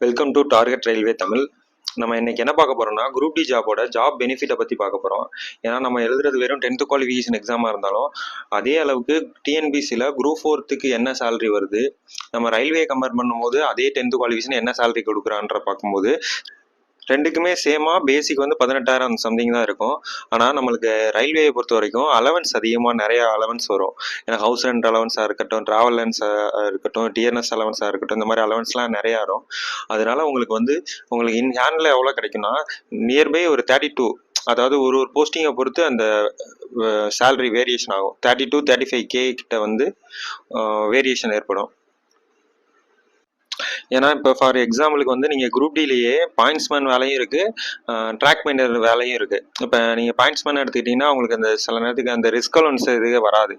Welcome to target railway Tamil. நம்ம இன்னைக்கு என்ன பார்க்க போறோம்னா குரூப் டி ஜாபோட ஜாப் பெனிஃபிட்டை பற்றி பார்க்க போகிறோம் ஏன்னா நம்ம எழுதுறது வெறும் டென்த்து குவாலிஃபிகேஷன் எக்ஸாமாக இருந்தாலும் அதே அளவுக்கு டிஎன்பிசியில் குரூப் ஃபோர்த்துக்கு என்ன சேலரி வருது? நம்ம ரயில்வே கம்பேர் பண்ணும்போது அதே டென்த்து குவாலிஃபிகேஷன் என்ன சேலரி கொடுக்குறான்ற பார்க்கும்போது ரெண்டுக்குமே சேமா பேசிக் வந்து பதினெட்டாயிரம் சம்திங் தான் இருக்கும். ஆனால் நம்மளுக்கு ரயில்வேயை பொறுத்த வரைக்கும் அலவன்ஸ் அதிகமாக நிறைய அலவன்ஸ் வரும். ஏன்னா ஹவுஸ் ரெண்ட் அலவன்ஸாக இருக்கட்டும் ட்ராவல் அலவன்ஸாக இருக்கட்டும் டிஎன்எஸ் அலவன்ஸாக இருக்கட்டும் இந்த மாதிரி அலவன்ஸ்லாம் நிறையா வரும். அதனால உங்களுக்கு வந்து உங்களுக்கு இன் ஹேண்டில் எவ்வளோ கிடைக்கும்னா நியர்பை ஒரு தேர்ட்டி டூ அதாவது ஒரு ஒரு போஸ்டிங்கை பொறுத்து அந்த சேலரி வேரியேஷன் ஆகும். Thirty two thirty five K கிட்ட வந்து வேரியேஷன் ஏற்படும். ஏன்னா இப்போ ஃபார் எக்ஸாம்பிளுக்கு வந்து நீங்கள் குரூப் டிலேயே பாயிண்ட்ஸ்மேன் வேலையும் இருக்குது ட்ராக் மைண்டர் வேலையும் இருக்குது இப்போ நீங்கள் பாயிண்ட்ஸ்மேன் எடுத்துக்கிட்டிங்கன்னா உங்களுக்கு அந்த சில நேரத்துக்கு அந்த ரிஸ்க் அலோன்ஸ் இது வராது.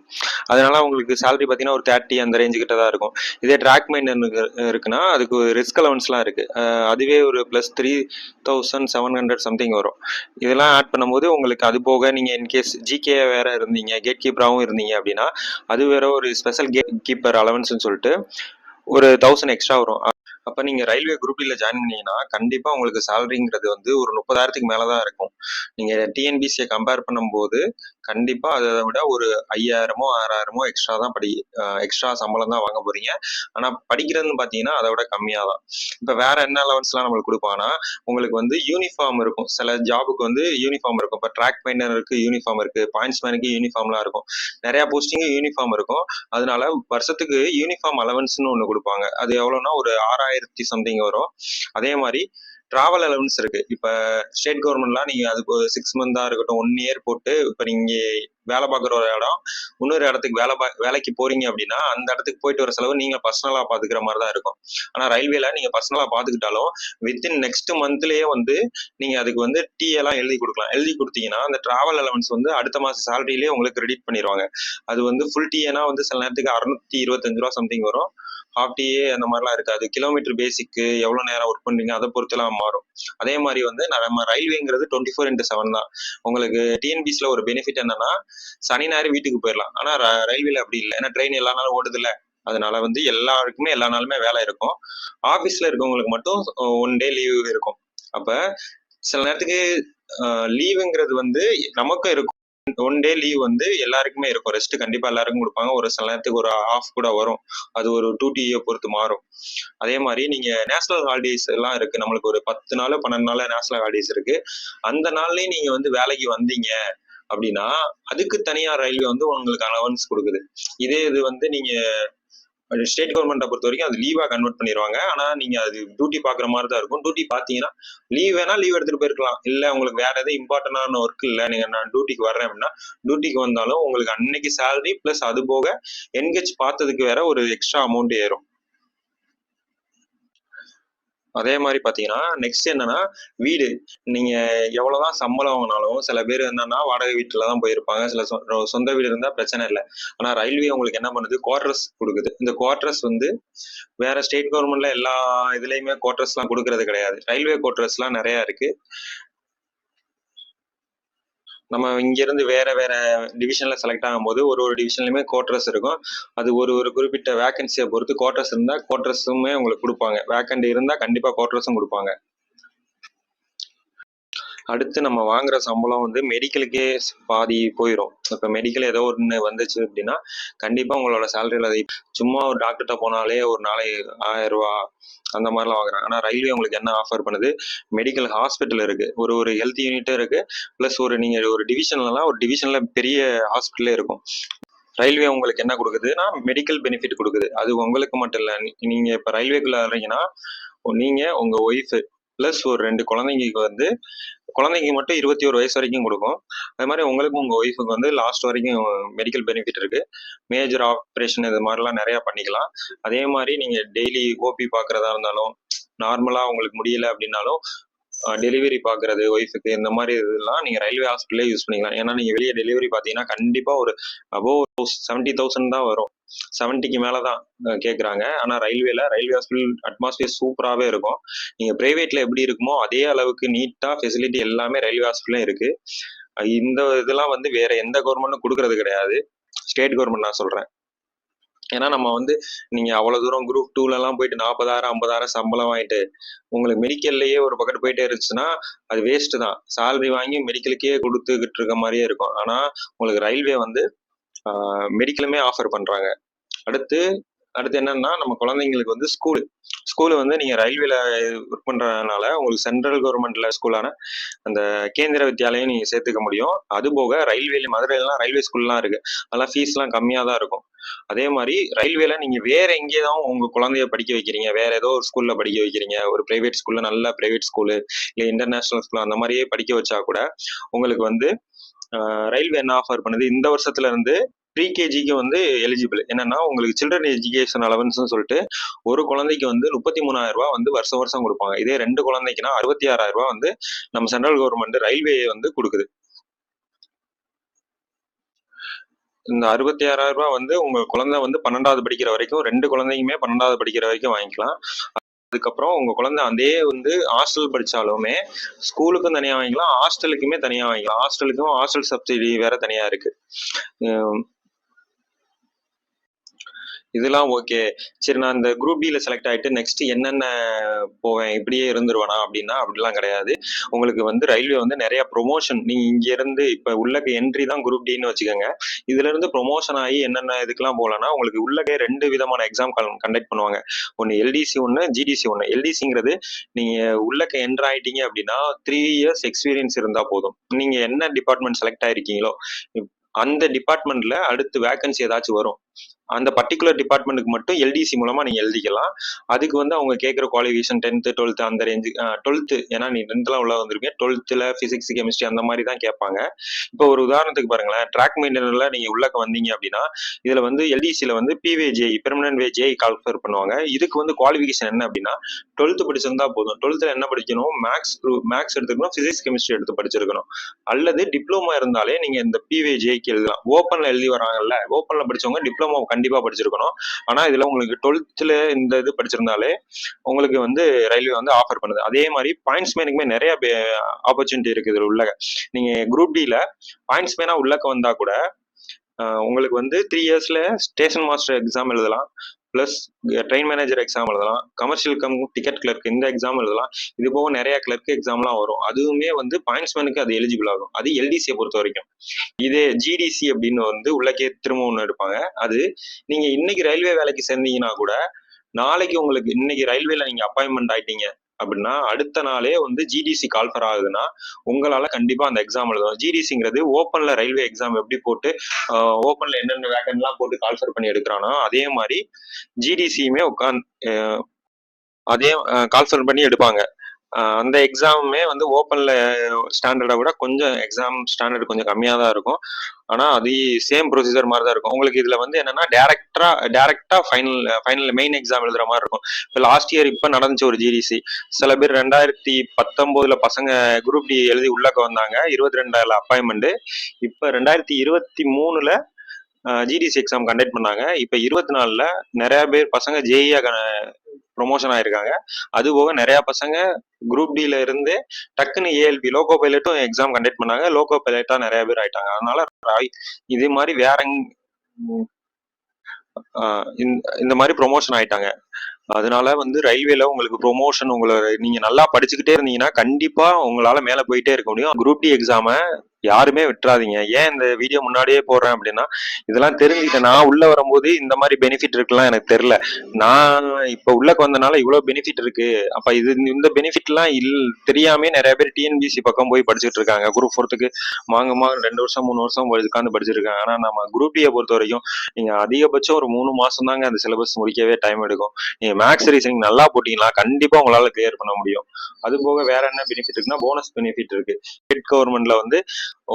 அதனால உங்களுக்கு சேலரி பார்த்தீங்கன்னா ஒரு தேர்ட்டி அந்த ரேஞ்சு கிட்ட தான் இருக்கும். இதே ட்ராக் மைண்டர் இருக்குன்னா அதுக்கு ரிஸ்க் அலோன்ஸ்லாம் இருக்குது அதுவே ஒரு plus three thousand seven hundred something வரும். இதெல்லாம் ஆட் பண்ணும்போது உங்களுக்கு அது போக நீங்கள் இன்கேஸ் ஜிகே வேற இருந்தீங்க கேட் கீப்பராகவும் இருந்தீங்க அப்படின்னா அது வேற ஒரு ஸ்பெஷல் கேட் கீப்பர் அலவன்ஸ்னு சொல்லிட்டு ஒரு தௌசண்ட் எக்ஸ்ட்ரா வரும். அப்ப நீங்க ரயில்வே குரூப் டில ஜாயின் பண்ணீங்கன்னா கண்டிப்பா உங்களுக்கு சேலரிங்கிறது வந்து ஒரு முப்பதாயிரத்துக்கு மேலதான் இருக்கும். நீங்க டிஎன்பிசியை கம்பேர் பண்ணும்போது கண்டிப்பாக அதை விட ஒரு ஐயாயிரமோ ஆறாயிரமோ எக்ஸ்ட்ரா தான் படி எக்ஸ்ட்ரா சம்பளம் தான் வாங்க போறீங்க. ஆனால் படிக்கிறதுன்னு பார்த்தீங்கன்னா அதை விட கம்மியாக தான் இப்போ வேற என்ன அலவன்ஸ்லாம் நம்மளுக்கு கொடுப்பாங்கன்னா உங்களுக்கு வந்து யூனிஃபார்ம் இருக்கும். சில ஜாபுக்கு வந்து யூனிஃபார்ம் இருக்கும். இப்போ ட்ராக் பெயிண்டருக்கு யூனிஃபார்ம் இருக்கு. பாயிண்ட்ஸ் மேனுக்கு யூனிஃபார்ம்லாம் இருக்கும். நிறைய போஸ்டிங்கு யூனிஃபார்ம் இருக்கும். அதனால வருஷத்துக்கு யூனிஃபார்ம் அலவன்ஸ்னு ஒன்று கொடுப்பாங்க. அது எவ்வளோன்னா ஒரு ஆறாயிரத்தி சம்திங் வரும். அதே மாதிரி டிராவல் அலவன்ஸ் இருக்கு. இப்போ ஸ்டேட் கவர்மெண்ட்லாம் நீங்க அதுக்கு ஒரு சிக்ஸ் மந்தா இருக்கட்டும் ஒன் இயர் போட்டு இப்போ நீங்க வேலை பார்க்குற ஒரு இடம். இன்னொரு இடத்துக்கு வேலை பா வேலைக்கு போறீங்க அப்படின்னா அந்த இடத்துக்கு போயிட்டு வர செலவு நீங்க பர்சனலா பாத்துக்கிற மாதிரி தான் இருக்கும். ஆனா ரயில்வேல நீங்க பர்சனலா பாத்துக்கிட்டாலும் வித்தின் நெக்ஸ்ட் மந்த்லயே வந்து நீங்க அதுக்கு வந்து டீ எல்லாம் எழுதி கொடுக்கலாம். எழுதி கொடுத்தீங்கன்னா அந்த டிராவல் அலவன்ஸ் வந்து அடுத்த மாசம் சேலரியிலேயே உங்களுக்கு கிரெடிட் பண்ணிடுவாங்க அது வந்து ஃபுல் டீனா வந்து சில நேரத்துக்கு அறுநூத்தி இருபத்தஞ்சு ரூபா சம்திங் வரும். ஹாஃப் டீயே அந்த மாதிரிலாம் இருக்காது. கிலோமீட்டர் பேசிக்கு எவ்வளோ நேரம் ஒர்க் பண்ணுறீங்க அதை பொறுத்துலாம் மாறும். அதே மாதிரி வந்து நம்ம ரயில்வேங்கிறது டுவெண்ட்டி ஃபோர் இன்ட்டு செவன் தான். உங்களுக்கு டிஎன்பிசியில் ஒரு பெனிஃபிட் என்னன்னா சனி ஞாயிறு வீட்டுக்கு போயிடலாம் ஆனா ரயில்வேல அப்படி இல்லை. ஏன்னா ட்ரெயின் எல்லா நாளும் ஓடுது இல்லை அதனால வந்து எல்லாருக்குமே எல்லா நாளுமே வேலை இருக்கும். ஆபீஸ்ல இருக்கவங்களுக்கு மட்டும் ஒன் டே லீவு இருக்கும். அப்ப சில நேரத்துக்கு லீவுங்கிறது வந்து நமக்கும் இருக்கும். ஒன் டே லீவ் வந்து எல்லாருக்குமே இருக்கும். ரெஸ்ட் கண்டிப்பா எல்லாருக்கும் கொடுப்பாங்க. ஒரு சில நேரத்துக்கு ஒரு ஆஃப் கூட வரும். அது ஒரு டூ டியை பொறுத்து மாறும். அதே மாதிரி நீங்க நேஷனல் ஹாலிடேஸ் எல்லாம் இருக்கு. நம்மளுக்கு ஒரு பத்து நாள் பன்னெண்டு நாள் நேஷனல் ஹாலிடேஸ் இருக்கு. அந்த நாள்லயும் நீங்க வந்து வேலைக்கு வந்தீங்க. அப்படின்னா அதுக்கு தனியார் ரயில்வே வந்து உங்களுக்கு அலவன்ஸ் கொடுக்குது. இதே இது வந்து நீங்க ஸ்டேட் கவர்மெண்ட்டை பொறுத்த வரைக்கும் அது லீவா கன்வெர்ட் பண்ணிடுவாங்க ஆனா நீங்க அது டியூட்டி பாக்குற மாதிரி தான் இருக்கும். டியூட்டி பாத்தீங்கன்னா லீவ் வேணா லீவ் எடுத்துட்டு போயிருக்கலாம். இல்ல உங்களுக்கு வேற எதுவும் இம்பார்ட்டன்டான ஒர்க் இல்ல. நீங்க நான் டியூட்டிக்கு வர்றேன் அப்படின்னா டியூட்டிக்கு வந்தாலும் உங்களுக்கு அன்னைக்கு சேலரி பிளஸ் அது போக என்கேஜ் பார்த்ததுக்கு வேற ஒரு எக்ஸ்ட்ரா அமௌண்ட் ஏறும். அதே மாதிரி பார்த்தீங்கன்னா நெக்ஸ்ட் என்னன்னா வீடு. நீங்க எவ்வளவுதான் சம்பளம் வாங்கினாலும் சில பேர் என்னன்னா வாடகை வீட்டில் தான் போயிருப்பாங்க. சில சொந்த வீடு இருந்தால் பிரச்சனை இல்லை. ஆனால் ரயில்வே உங்களுக்கு என்ன பண்ணுது? குவார்டர்ஸ் கொடுக்குது. இந்த குவார்டர்ஸ் வந்து வேற ஸ்டேட் கவர்மெண்ட்ல எல்லா இதுலயுமே குவார்டர்ஸ்லாம் கொடுக்கறது கிடையாது. ரயில்வே குவார்டர்ஸ்லாம் நிறைய இருக்கு. நம்ம இங்கிருந்து வேற வேற டிவிஷன்ல செலக்ட் ஆகும்போது ஒரு ஒரு டிவிஷன்லயுமே குவார்டர்ஸ் இருக்கும். அது ஒரு ஒரு குறிப்பிட்ட வேகன்சியை பொறுத்து குவார்டர்ஸ் இருந்தா குவார்டர்ஸுமே உங்களுக்கு கொடுப்பாங்க. வேக்கண்ட் இருந்தா கண்டிப்பா குவார்டர்ஸும் கொடுப்பாங்க. அடுத்து நம்ம வாங்குற சம்பளம் வந்து மெடிக்கலுக்கே பாதி போயிடும் இப்போ மெடிக்கல் ஏதோ ஒன்று வந்துச்சு அப்படின்னா கண்டிப்பாக உங்களோட சேலரியில் அதை சும்மா ஒரு டாக்டர்கிட்ட போனாலே ஒரு நாளைக்கு ஆயிரம் ரூபா அந்த மாதிரிலாம் வாங்குறாங்க. ஆனால் ரயில்வே உங்களுக்கு என்ன ஆஃபர் பண்ணுது? மெடிக்கல் ஹாஸ்பிட்டல் இருக்கு. ஒரு ஒரு ஹெல்த் யூனிட்டும் இருக்கு. ப்ளஸ் ஒரு நீங்கள் ஒரு டிவிஷன்லலாம் ஒரு டிவிஷனில் பெரிய ஹாஸ்பிட்டலே இருக்கும். ரயில்வே உங்களுக்கு என்ன கொடுக்குதுன்னா மெடிக்கல் பெனிஃபிட் கொடுக்குது. அது உங்களுக்கு மட்டும் இல்லை. நீங்கள் இப்போ ரயில்வேக்குள்ளே வர்றீங்கன்னா நீங்கள் உங்கள் ஒய்ஃபு ப்ளஸ் ஒரு ரெண்டு குழந்தைங்களுக்கு வந்து குழந்தைங்க மட்டும் இருபத்தி ஒரு வயசு வரைக்கும் கொடுக்கும். அது மாதிரி உங்களுக்கும் உங்கள் ஒய்ஃபுக்கு வந்து லாஸ்ட் வரைக்கும் மெடிக்கல் பெனிஃபிட் இருக்குது மேஜர் ஆப்ரேஷன் இது மாதிரிலாம் நிறையா பண்ணிக்கலாம். அதே மாதிரி நீங்கள் டெய்லி ஓபி பார்க்குறதா இருந்தாலும் நார்மலாக உங்களுக்கு முடியல அப்படின்னாலும் டெலிவரி பார்க்குறது ஒய்ஃபுக்கு இந்த மாதிரி இதெல்லாம் நீங்கள் ரயில்வே ஹாஸ்பிட்டலே யூஸ் பண்ணிக்கலாம். ஏன்னா நீங்கள் வெளியே டெலிவரி பார்த்தீங்கன்னா கண்டிப்பாக ஒரு அபோவ் செவன்ட்டி தௌசண்ட் தான் வரும். செவன்ட்டிக்கு மேலே தான் கேட்குறாங்க ஆனால் ரயில்வேல ரயில்வே ஹாஸ்பிட்டல் அட்மாஸ்பியர் சூப்பராகவே இருக்கும். நீங்கள் ப்ரைவேட்டில் எப்படி இருக்குமோ அதே அளவுக்கு நீட்டாக ஃபெசிலிட்டி எல்லாமே ரயில்வே ஹாஸ்பிட்டலும் இருக்குது இந்த இதெல்லாம் வந்து வேற எந்த கவர்மெண்ட்டும் கொடுக்கறது கிடையாது. ஸ்டேட் கவர்மெண்ட் நான் சொல்கிறேன் ஏன்னா நம்ம வந்து நீங்கள் அவ்வளோ தூரம் குரூப் டூலலாம் போயிட்டு நாற்பதாயிரம் ஐம்பதாயிரம் சம்பளம் வாங்கிட்டு உங்களுக்கு மெடிக்கல்லையே ஒரு பக்கெட் போயிட்டே இருந்துச்சுன்னா அது வேஸ்ட்டு தான். சேலரி வாங்கி மெடிக்கலுக்கே கொடுத்துக்கிட்டு இருக்க மாதிரியே இருக்கும். ஆனால் உங்களுக்கு ரயில்வே வந்து மெடிக்கலுமே ஆஃபர் பண்ணுறாங்க அடுத்து அடுத்து என்னன்னா நம்ம குழந்தைங்களுக்கு வந்து ஸ்கூல் ஸ்கூலு வந்து நீங்கள் ரயில்வேல ஒர்க் பண்ணுறதுனால உங்களுக்கு சென்ட்ரல் கவர்மெண்ட்ல ஸ்கூலான அந்த கேந்திர வித்யாலயம் நீங்கள் சேர்த்துக்க முடியும். அது போக ரயில்வேல மதுரையிலாம் ரயில்வே ஸ்கூல்லாம் இருக்கு. அதெல்லாம் ஃபீஸ்லாம் கம்மியாக தான் இருக்கும். அதே மாதிரி ரயில்வேல நீங்க வேற எங்கே தான் உங்க குழந்தைய படிக்க வைக்கிறீங்க. வேற ஏதோ ஒரு ஸ்கூல்ல படிக்க வைக்கிறீங்க. ஒரு பிரைவேட் ஸ்கூல்ல நல்ல பிரைவேட் ஸ்கூலு இல்லை இன்டர்நேஷனல் ஸ்கூல் அந்த மாதிரியே படிக்க வச்சா கூட உங்களுக்கு வந்து ரயில்வே என்ன ஆஃபர் பண்ணுது? இந்த வருஷத்துல இருந்து ப்ரீகேஜிக்கு வந்து எலிஜிபிள் என்னன்னா உங்களுக்கு சில்ட்ரன் எஜுகேஷன் அலவன்ஸ்னு சொல்லிட்டு ஒரு குழந்தைக்கு வந்து முப்பத்தி மூணாயிரம் ரூபா வந்து வருஷம் வருஷம் கொடுப்பாங்க. இதே ரெண்டு குழந்தைக்குன்னா அறுபத்தி ஆறாயிரம் ரூபாய் வந்து நம்ம சென்ட்ரல் கவர்மெண்ட் ரயில்வே வந்து கொடுக்குது. இந்த அறுபத்தி ஆறாயிரம் ரூபா வந்து உங்க குழந்தை வந்து பன்னெண்டாவது படிக்கிற வரைக்கும் ரெண்டு குழந்தைக்குமே பன்னெண்டாவது படிக்கிற வரைக்கும் வாங்கிக்கலாம். அதுக்கப்புறம் உங்க குழந்தை அதே வந்து ஹாஸ்டல் படிச்சாலுமே ஸ்கூலுக்கும் தனியா வாங்கிக்கலாம் ஹாஸ்டலுக்குமே தனியா வாங்கிக்கலாம். ஹாஸ்டலுக்கும் ஹாஸ்டல் சப்சிடி வேற தனியா இருக்கு. இதெல்லாம் ஓகே சரி நான் இந்த குரூப் டியில் செலக்ட் ஆகிட்டு நெக்ஸ்ட் என்னென்ன போவேன் இப்படியே இருந்துருவேனா அப்படின்னா அப்படிலாம் கிடையாது. உங்களுக்கு வந்து ரயில்வே வந்து நிறைய ப்ரொமோஷன் நீங்க இங்கேருந்து இப்போ இப்ப உள்ளக்க என்ட்ரி தான் குரூப் டின்னு வச்சுக்கோங்க. இதுல இருந்து ப்ரொமோஷன் ஆகி என்னென்ன இதுக்கெல்லாம் போகலன்னா உங்களுக்கு உள்ளக்கே ரெண்டு விதமான எக்ஸாம் கண்டக்ட் பண்ணுவாங்க. ஒன்று எல்டிசி ஒன்று ஜிடிசி ஒன்று எல்டிசிங்கிறது நீங்க உள்ளக்க என்ட்ரு ஆகிட்டீங்க அப்படின்னா த்ரீ இயர்ஸ் எக்ஸ்பீரியன்ஸ் இருந்தா போதும். நீங்க என்ன டிபார்ட்மெண்ட் செலக்ட் ஆயிருக்கீங்களோ அந்த டிபார்ட்மெண்ட்ல அடுத்து வேகன்சி ஏதாச்சும் வரும். அந்த பர்டிகுலர் டிபார்ட்மெண்ட்டுக்கு மட்டும் எல்டிசி மூலமா நீங்க எழுதிக்கலாம். அதுக்கு வந்து அவங்க கேட்குற குவாலிஃபிகேஷன் டென்த்து டுவெல்த்து அந்த ரேஞ்சு டுவெல்த்து ஏன்னா நீ டென்த்லாம் உள்ள வந்திருக்கீங்க டுவெல்த்தில் ஃபிசிக்ஸ் கெமிஸ்ட்ரி அந்த மாதிரி தான் கேட்பாங்க. இப்போ ஒரு உதாரணத்துக்கு பாருங்களேன். ட்ராக் மெயின்டெனரில் நீங்க உள்ளக்க வந்தீங்க அப்படின்னா இதில் வந்து எல்டிசியில் வந்து பிவேஜேஇ பெர்மனன்ட் வேஜேஇ கால்ஃபர் பண்ணுவாங்க. இதுக்கு வந்து குவாலிஃபிகேஷன் என்ன அப்படின்னா டுவெல்த்து படிச்சிருந்தா போதும். டுவெல்த்தில் என்ன படிக்கணும்? மேக்ஸ் மேக்ஸ் எடுத்துக்கணும் ஃபிசிக்ஸ் கெமிஸ்ட்ரி எடுத்து படிச்சிருக்கணும். அல்லது டிப்ளமோ இருந்தாலே நீங்க இந்த பிவேஜேக்கு எழுதலாம். ஓப்பனில் எழுதி வராங்கல்ல ஓப்பனில் படிச்சவங்க டிப்ளமோ கண்டிப்பா படிச்சிருக்கணும். ஆனா இதுல உங்களுக்கு டுவெல்த்ல இந்த இது படிச்சிருந்தாலே உங்களுக்கு வந்து ரயில்வே வந்து ஆஃபர் பண்ணுது. அதே மாதிரி பாயிண்ட்ஸ் மேனுக்குமே நிறைய ஆப்பர்ச்சுனிட்டி இருக்குது இதுல உள்ள நீங்க குரூப் டில பாயிண்ட்ஸ் மேனா உள்ளக்க வந்தா கூட உங்களுக்கு வந்து த்ரீ இயர்ஸ்ல ஸ்டேஷன் மாஸ்டர் எக்ஸாம் எழுதலாம். ப்ளஸ் ட்ரெயின் மேனேஜர் எக்ஸாம் எழுதலாம். கமர்ஷியல் கம் டிக்கெட் கிளர்க் இந்த எக்ஸாம் எழுதலாம். இது போக நிறைய கிளர்க் எக்ஸாம்லாம் வரும். அதுவுமே வந்து பாயிண்ட்ஸ்மேனுக்கு அது எலிஜிபிள் ஆகும். அது எல்டிசியை பொறுத்த வரைக்கும். இதே ஜிடிசி அப்படின்னு வந்து உள்ளக்கே திரும்ப ஒன்று எடுப்பாங்க. அது நீங்கள் இன்னைக்கு ரயில்வே வேலைக்கு சேர்ந்தீங்கன்னா கூட நாளைக்கு உங்களுக்கு இன்னைக்கு ரயில்வேல நீங்க அப்பாயின்மெண்ட் ஆயிட்டீங்க. அப்படின்னா அடுத்த நாளே வந்து ஜிடிசி கால்ஃபர் ஆகுதுன்னா உங்களால கண்டிப்பா அந்த எக்ஸாம் எழுதணும். ஜிடிசிங்கிறது ஓப்பன்ல ரயில்வே எக்ஸாம் எப்படி போட்டு ஓப்பன்ல என்னென்ன வேகன்லாம் போட்டு கால்ஃபர் பண்ணி எடுக்கிறானோ அதே மாதிரி ஜிடிசியுமே உட்காந்து அதே கால்ஃபர் பண்ணி எடுப்பாங்க. அந்த எக்ஸாமுமே வந்து ஓப்பனில் ஸ்டாண்டர்டை விட கொஞ்சம் எக்ஸாம் ஸ்டாண்டர்ட் கொஞ்சம் கம்மியாக தான் இருக்கும். ஆனால் அது சேம் ப்ரொசீஜர் மாதிரி தான் இருக்கும். உங்களுக்கு இதில் வந்து என்னன்னா டேரக்டா டேரக்டா ஃபைனல் ஃபைனல் மெயின் எக்ஸாம் எழுதுற மாதிரி இருக்கும். இப்போ லாஸ்ட் இயர் இப்போ நடந்துச்சு ஒரு ஜிடிசி சில பேர் ரெண்டாயிரத்தி பத்தொம்போதுல பசங்க குரூப் டி எழுதி உள்ளக்க வந்தாங்க. இருபத்தி ரெண்டாயிரம் அப்பாயின்மெண்ட் இப்போ ரெண்டாயிரத்தி இருபத்தி மூணுல ஜிடிசி எக்ஸாம் கண்டக்ட் பண்ணாங்க. இப்போ இருபத்தி நாலுல நிறைய பேர் பசங்க ஜேஇயா ப்ரொமோஷன் ஆயிருக்காங்க. அது போக நிறைய பசங்க குரூப் டில இருந்து டக்குன்னு ஏஎல்பி லோகோ பைலட்டும் எக்ஸாம் கண்டக்ட் பண்ணாங்க. லோகோ பைலட்டா நிறைய பேர் ஆயிட்டாங்க. அதனால இது மாதிரி வேற இந்த மாதிரி ப்ரொமோஷன் ஆயிட்டாங்க. அதனால வந்து ரயில்வேல உங்களுக்கு ப்ரொமோஷன் உங்களை நீங்க நல்லா படிச்சுக்கிட்டே இருந்தீங்கன்னா கண்டிப்பா உங்களால மேல போயிட்டே இருக்க முடியும். குரூப் டி எக்ஸாம யாருமே விட்டுறாதீங்க. ஏன் இந்த வீடியோ முன்னாடியே போடுறேன் அப்படின்னா இதெல்லாம் தெரிஞ்சுக்கிட்டேன் நான் உள்ள வரும்போது இந்த மாதிரி பெனிஃபிட் இருக்குலாம் எனக்கு தெரியல. நான் இப்ப உள்ளக்கு வந்தனால இவ்வளவு பெனிஃபிட் இருக்கு. அப்ப இது இந்த பெனிஃபிட் எல்லாம் இல் தெரியாமே நிறைய பேர் டிஎன்பிசி பக்கம் போய் படிச்சுட்டு இருக்காங்க. குரூப் ஃபோர்த்துக்கு மாங்கமா ரெண்டு வருஷம் மூணு வருஷம் உட்காந்து படிச்சிருக்காங்க ஆனா நம்ம குரூப் டியை பொறுத்த வரைக்கும் நீங்க அதிகபட்சம் ஒரு மூணு மாசம் தாங்க அந்த சிலபஸ் முடிக்கவே டைம் எடுக்கும். நீங்க மேக்ஸ் ரீசனிங் நல்லா போட்டீங்கன்னா கண்டிப்பா உங்களால கிளியர் பண்ண முடியும். அது போக வேற என்ன பெனிஃபிட் இருக்குன்னா போனஸ் பெனிஃபிட் இருக்கு. ஸ்டேட் கவர்மெண்ட்ல வந்து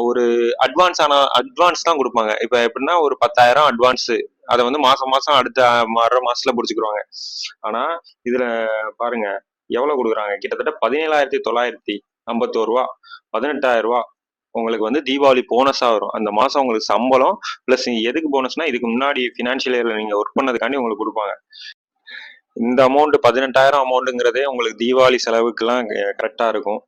ஒரு அட்வான்ஸ் ஆன அட்வான்ஸ் தான் கொடுப்பாங்க. இப்ப எப்படின்னா ஒரு பத்தாயிரம் அட்வான்ஸ் அதை வந்து மாசம் மாசம் அடுத்த மாற மாசத்துல முடிச்சுக்கிடுவாங்க ஆனா இதுல பாருங்க எவ்வளவு கொடுக்குறாங்க? கிட்டத்தட்ட பதினேழாயிரத்தி தொள்ளாயிரத்தி ஐம்பத்தோரு ரூபா பதினெட்டாயிரம் ரூபா உங்களுக்கு வந்து தீபாவளி போனஸா வரும். அந்த மாசம் உங்களுக்கு சம்பளம் பிளஸ் எதுக்கு போனஸ்னா இதுக்கு முன்னாடி பினான்சியல் இயர்ல நீங்க ஒர்க் பண்ணதுக்காண்டி உங்களுக்கு கொடுப்பாங்க. இந்த அமௌண்ட் பதினெட்டாயிரம் அமௌண்ட்டுங்கிறதே உங்களுக்கு தீபாவளி செலவுக்குலாம் கரெக்டா இருக்கும்.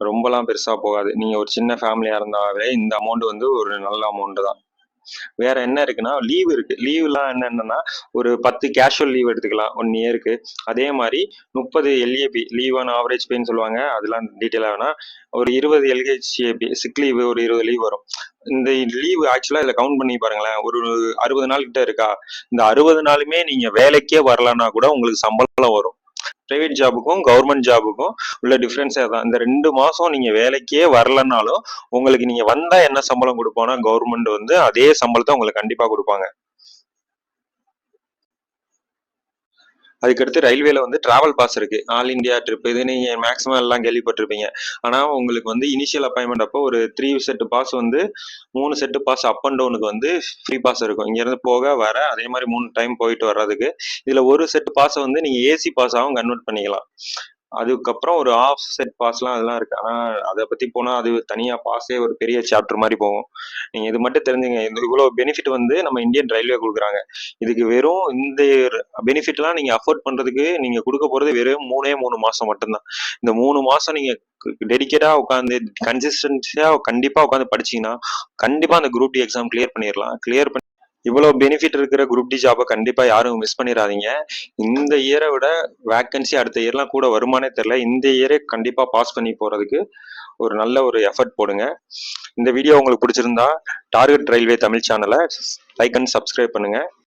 ரொம்பலாம் பெருசா போகாது. நீங்க ஒரு சின்ன ஃபேமிலியா இருந்தாவே இந்த அமௌண்ட் வந்து ஒரு நல்ல அமௌண்ட் தான். வேற என்ன இருக்குன்னா லீவ் இருக்கு. லீவ்லாம் என்னென்னா ஒரு பத்து கேஷுவல் லீவ் எடுத்துக்கலாம். ஒன் இயருக்கு அதே மாதிரி முப்பது எல்ஏபி லீவ் ஆன் ஆவரேஜ் பேன்னு சொல்லுவாங்க. அதெல்லாம் டீட்டெயிலாக வேணா. ஒரு இருபது எல்ஹெச்ஏபி சிக் லீவு ஒரு இருபது லீவ் வரும். இந்த லீவ் ஆக்சுவலாக இதில் கவுண்ட் பண்ணி பாருங்களேன். ஒரு அறுபது நாள் கிட்ட இருக்கா? இந்த அறுபது நாளுமே நீங்கள் வேலைக்கே வரலன்னா கூட உங்களுக்கு சம்பளம் வரும். பிரைவேட் ஜாபுக்கும் கவர்மெண்ட் ஜாபுக்கும் உள்ள டிஃப்ரென்ஸே தான் இந்த ரெண்டு மாசம் நீங்க வேலைக்கே வரலனாலும் உங்களுக்கு நீங்க வந்தா என்ன சம்பளம் கொடுப்போம்னா கவர்மெண்ட் வந்து அதே சம்பளத்தை உங்களுக்கு கண்டிப்பா கொடுப்பாங்க. அதுக்கடுத்து ரயில்வேல வந்து டிராவல் பாஸ் இருக்கு. ஆல் இந்தியா ட்ரிப் இது நீங்க மேக்ஸிமம் எல்லாம் கேள்விப்பட்டிருப்பீங்க. ஆனா உங்களுக்கு வந்து இனிஷியல் அப்பாயின்மெண்ட் அப்போ ஒரு த்ரீ செட் பாஸ் வந்து மூணு செட்டு பாஸ் அப் அண்ட் டவுனுக்கு வந்து ஃப்ரீ பாஸ் இருக்கும். இங்க இருந்து போக வர அதே மாதிரி மூணு டைம் போயிட்டு வர்றதுக்கு. இதுல ஒரு செட் பாஸை வந்து நீங்க ஏசி பாஸாகவும் கன்வெர்ட் பண்ணிக்கலாம். அதுக்கப்புறம் ஒரு ஆஃப் செட் பாஸ்லாம் அதெல்லாம் இருக்கு. ஆனா அதை பத்தி போனா அது தனியா பாஸே ஒரு பெரிய சாப்டர் மாதிரி போகும். நீங்க இது மட்டும் தெரிஞ்சுங்க. இந்த இவ்வளவு பெனிஃபிட் வந்து நம்ம இந்தியன் ரயில்வே கொடுக்குறாங்க. இதுக்கு வெறும் இந்த பெனிஃபிட்லாம் நீங்க அஃபோர்ட் பண்றதுக்கு நீங்க கொடுக்க போறது வெறும் மூணே மூணு மாசம் மட்டும்தான். இந்த மூணு மாசம் நீங்க டெடிக்கேட்டா உட்காந்து கன்சிஸ்டன்சியா கண்டிப்பா உட்காந்து படிச்சீங்கன்னா கண்டிப்பா அந்த குரூப் டி எக்ஸாம் கிளியர் பண்ணிடலாம். கிளியர் பண்ணி இவ்வளவு பெனிஃபிட் இருக்கிற குரூப் டி ஜாபை கண்டிப்பா யாரும் மிஸ் பண்ணிடாதீங்க இந்த இயரை விட வேக்கன்சி அடுத்த இயர்லாம் கூட வருமானே தெரியல. இந்த இயரே கண்டிப்பா பாஸ் பண்ணி போறதுக்கு ஒரு நல்ல ஒரு எஃபர்ட் போடுங்க. இந்த வீடியோ உங்களுக்கு பிடிச்சிருந்தா டார்கெட் ரயில்வே தமிழ் சேனலை லைக் அண்ட் சப்ஸ்கிரைப் பண்ணுங்க.